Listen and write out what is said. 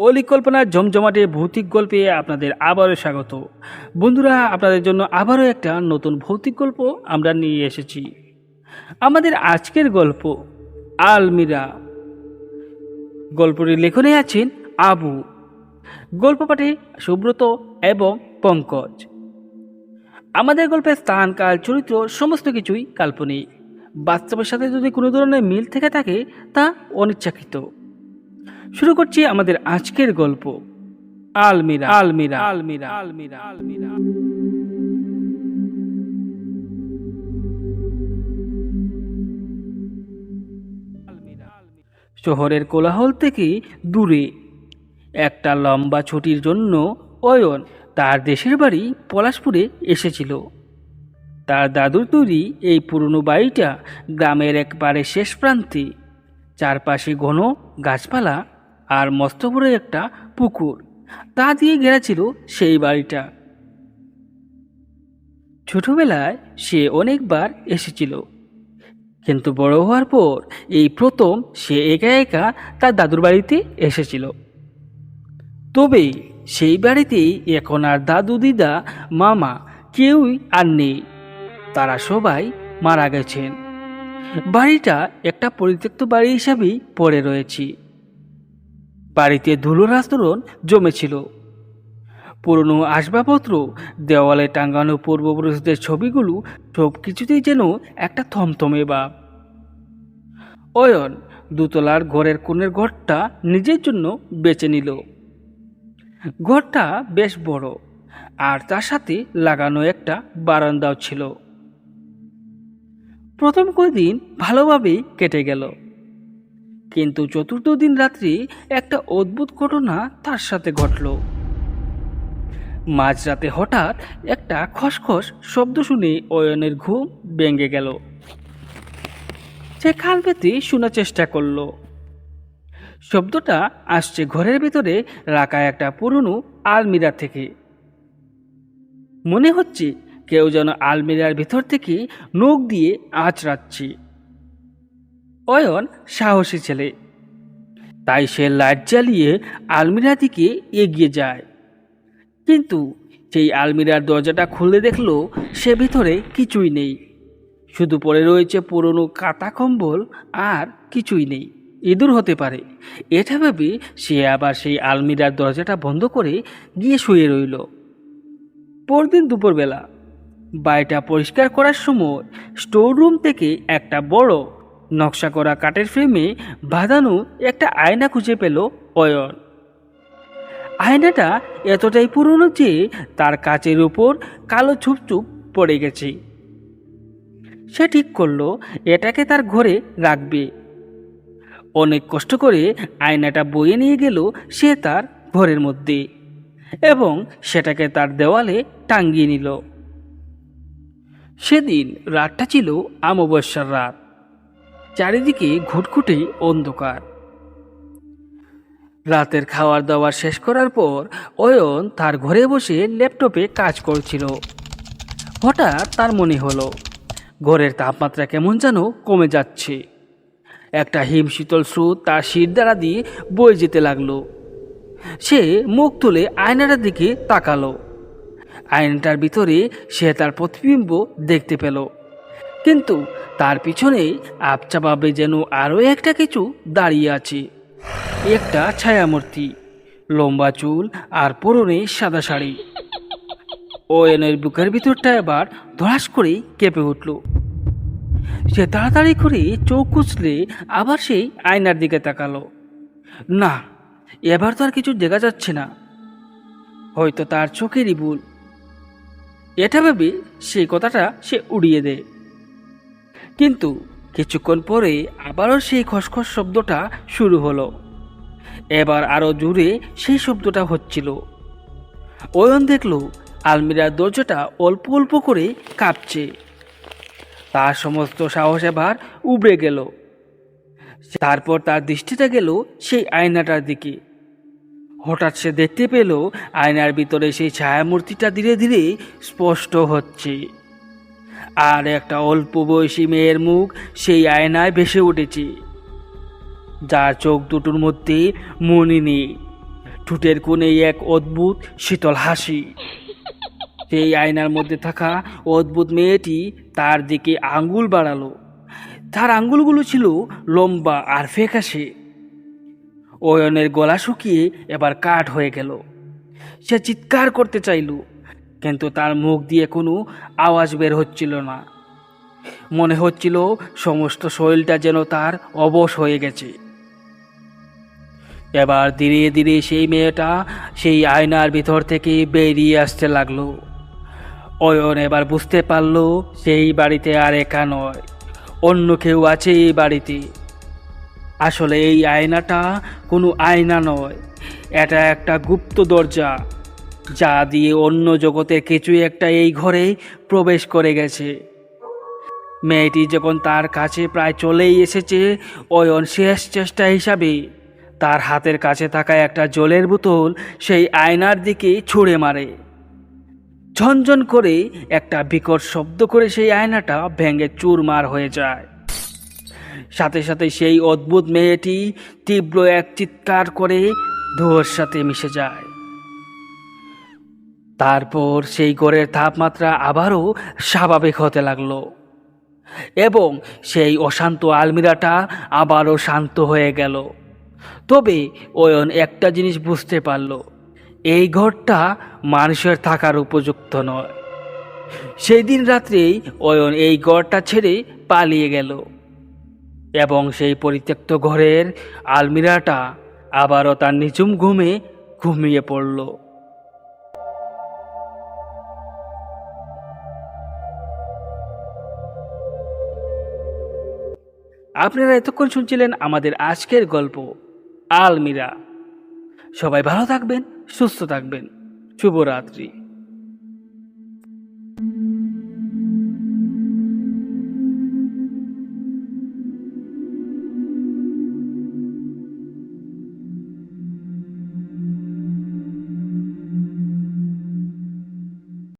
অলি কল্পনার জমজমাটে ভৌতিক গল্পে আপনাদের আবারও স্বাগত। বন্ধুরা, আপনাদের জন্য আবারও একটা নতুন ভৌতিক গল্প আমরা নিয়ে এসেছি। আমাদের আজকের গল্প, আলমিরা। গল্পটির লেখনে আছেন আবু। গল্প পাঠে সুব্রত এবং পঙ্কজ। আমাদের গল্পের স্থান, কাল, চরিত্র, সমস্ত কিছুই কাল্পনিক। বাস্তবের সাথে যদি কোনো ধরনের মিল থেকে থাকে, তা অনিচ্ছাকৃত। শুরু করছি আমাদের আজকের গল্প। আলমিরা। আলমিরা। আলমিরা। আলমিরা। আলমিরা। শহরের কোলাহল থেকে দূরে। একটা লম্বা ছুটির জন্য অয়ন তার দেশের বাড়ি পলাশপুরে এসেছিল। তার দাদুর তৈরি এই পুরনো বাড়িটা গ্রামের একবারে শেষ প্রান্তে। চারপাশে ঘন গাছপালা আর মস্ত একটা পুকুর। তা দিয়ে ঘেরা ছিল সেই বাড়িটা। ছোটবেলায় সে অনেকবার এসেছিল। কিন্তু বড় হওয়ার পর এই প্রথম সে একা একা তার দাদুর বাড়িতে এসেছিল। তবে সেই বাড়িতেই এখন আর দাদু, দিদা, মামা কেউই আর নেই। তারা সবাই মারা গেছেন। বাড়িটা একটা পরিত্যক্ত বাড়ি হিসাবেই পড়ে রয়েছে। বাড়িতে ধুলোর আস্তরণ জমেছিল। পুরনো আসবাবপত্র, দেওয়ালে টাঙ্গানো পূর্বপুরুষদের ছবিগুলো সব কিছুতেই যেন একটা থমথমে বা। অয়ন দুতলার ঘরের কোণের ঘরটা নিজের জন্য বেছে নিল। ঘরটা বেশ বড়, আর তার সাথে লাগানো একটা বারান্দাও ছিল। প্রথম কয়েকদিন ভালোভাবেই কেটে গেল। কিন্তু চতুর্থ দিন রাত্রি একটা অদ্ভুত ঘটনা তার সাথে ঘটল। মাঝরাতে হঠাৎ একটা খসখস শব্দ শুনে অয়নের ঘুম ভেঙে গেল। সে খাল পেতে শোনার চেষ্টা করল। শব্দটা আসছে ঘরের ভেতরে রাখা একটা পুরনো আলমিরা থেকে। মনে হচ্ছে কেউ যেন আলমিরার ভেতর থেকে নখ দিয়ে আঁচড়াচ্ছে। অয়ন সাহসী ছেলে। তাই সে লাইট জ্বালিয়ে আলমিরা দিকে এগিয়ে যায়। কিন্তু সেই আলমিরার দরজাটা খুলে দেখল সে ভিতরে কিছুই নেই। শুধু পড়ে রয়েছে পুরনো কাতা কম্বল আর কিছুই নেই। ইঁদুর হতে পারে। এটা ভেবে সে আবার সেই আলমিরার দরজাটা বন্ধ করে গিয়ে শুয়ে রইল। পরদিন দুপুরবেলা। বাড়িটা পরিষ্কার করার সময় স্টোর রুম থেকে একটা বড় নকশা করা কাঠের ফ্রেমে বাঁধানো একটা আয়না খুঁজে পেল অয়ন। আয়নাটা এতটাই পুরনো যে তার কাচের উপর কালো ছুপছুপ পড়ে গেছে। সে ঠিক করল, এটাকে তার ঘরে রাখবে। অনেক কষ্ট করে আয়নাটা বয়ে নিয়ে গেল সে তার ঘরের মধ্যে এবং সেটাকে তার দেওয়ালে টাঙ্গিয়ে নিল। সেদিন রাতটা ছিল অমাবস্যার রাত। চারিদিকে ঘুটঘুটে অন্ধকার। রাতের খাওয়ার দাওয়ার শেষ করার পর অয়ন তার ঘরে বসে ল্যাপটপে কাজ করছিল। হঠাৎ তার মনে হলো, ঘরের তাপমাত্রা কেমন যেন কমে যাচ্ছে। একটা হিম শীতল স্রোত তার শির দ্বারা দিয়ে বয়ে যেতে লাগল। সে মুখ তুলে আয়নাটার দিকে তাকালো। আয়নাটার ভিতরে সে তার প্রতিবিম্ব দেখতে পেল। কিন্তু তার পিছনে আপচাভাবে যেন আরও একটা কিছু দাঁড়িয়ে আছে। একটা ছায়ামূর্তি, লম্বা চুল আর পরনে সাদা শাড়ি। ওয়েনের বুকের ভিতরটা এবার ধরাস করেই কেঁপে উঠল। সে তাড়াতাড়ি করে চোখ কুচলে আবার সেই আয়নার দিকে তাকালো। না, এবার তো আর কিছু দেখা যাচ্ছে না। হয়তো তার চোখেরই ভুল। এটা ভেবে সেই কথাটা সে উড়িয়ে দেয়। কিন্তু কিছুক্ষণ পরে আবারও সেই খসখস শব্দটা শুরু হলো। এবার আরও জোরে সেই শব্দটা হচ্ছিল। অয়ন দেখল আলমিরার দরজাটা অল্প অল্প করে কাঁপছে। তার সমস্ত সাহস এবার উবড়ে গেল। তারপর তার দৃষ্টিটা গেল সেই আয়নাটার দিকে। হঠাৎ সে দেখতে পেল আয়নার ভিতরে সেই ছায়ামূর্তিটা ধীরে ধীরে স্পষ্ট হচ্ছে। আর একটা অল্প বয়সী মেয়ের মুখ সেই আয়নায় ভেসে উঠেছে। যার চোখ দুটোর মধ্যে মনি নেই ঠুটের কোণে এক অদ্ভুত শীতল হাসি। সেই আয়নার মধ্যে থাকা অদ্ভুত মেয়েটি তার দিকে আঙ্গুল বাড়ালো। তার আঙ্গুলগুলো ছিল লম্বা আর ফেকাশে অয়নের গলা শুকিয়ে এবার কাঠ হয়ে গেল। সে চিৎকার করতে চাইল। কিন্তু তার মুখ দিয়ে কোনো আওয়াজ বের হচ্ছিল না। মনে হচ্ছিল সমস্ত শরীরটা যেন তার অবশ হয়ে গেছে। এবার ধীরে ধীরে সেই মেয়েটা সেই আয়নার ভিতর থেকে বেরিয়ে আসতে লাগল। অয়ন এবার বুঝতে পারল সেই বাড়িতে আর একা নয়, অন্য কেউ আছে এই বাড়িতে। আসলে এই আয়নাটা কোনো আয়না নয়, এটা একটা গুপ্ত দরজা। যা দিয়ে অন্য জগতের কিছু একটা এই ঘরে প্রবেশ করে গেছে। মেয়েটি যখন তার কাছে প্রায় চলেই এসেছে, অয়ন শেষ চেষ্টা হিসাবে তার হাতের কাছে থাকা একটা জলের বোতল সেই আয়নার দিকে ছুঁড়ে মারে। ঝনঝন করে একটা বিকট শব্দ করে সেই আয়নাটা ভেঙে চুরমার হয়ে যায়। সাথে সাথে সেই অদ্ভুত মেয়েটি তীব্র এক চিৎকার করে ধোঁয়ার সাথে মিশে যায়। তারপর সেই ঘরের তাপমাত্রা আবারও স্বাভাবিক হতে লাগল। এবং সেই অশান্ত আলমিরাটা আবারও শান্ত হয়ে গেল। তবে অয়ন একটা জিনিস বুঝতে পারল, এই ঘরটা মানুষের থাকার উপযুক্ত নয়। সেই দিন রাত্রেই অয়ন এই ঘরটা ছেড়ে পালিয়ে গেল এবং সেই পরিত্যক্ত ঘরের আলমিরাটা আবারও তার নিচুম ঘুমে ঘুমিয়ে পড়ল। আপনারা এতক্ষণ শুনছিলেন আমাদের আজকের গল্প আলমিরা। সবাই ভালো থাকবেন সুস্থ থাকবেন। শুভরাত্রি।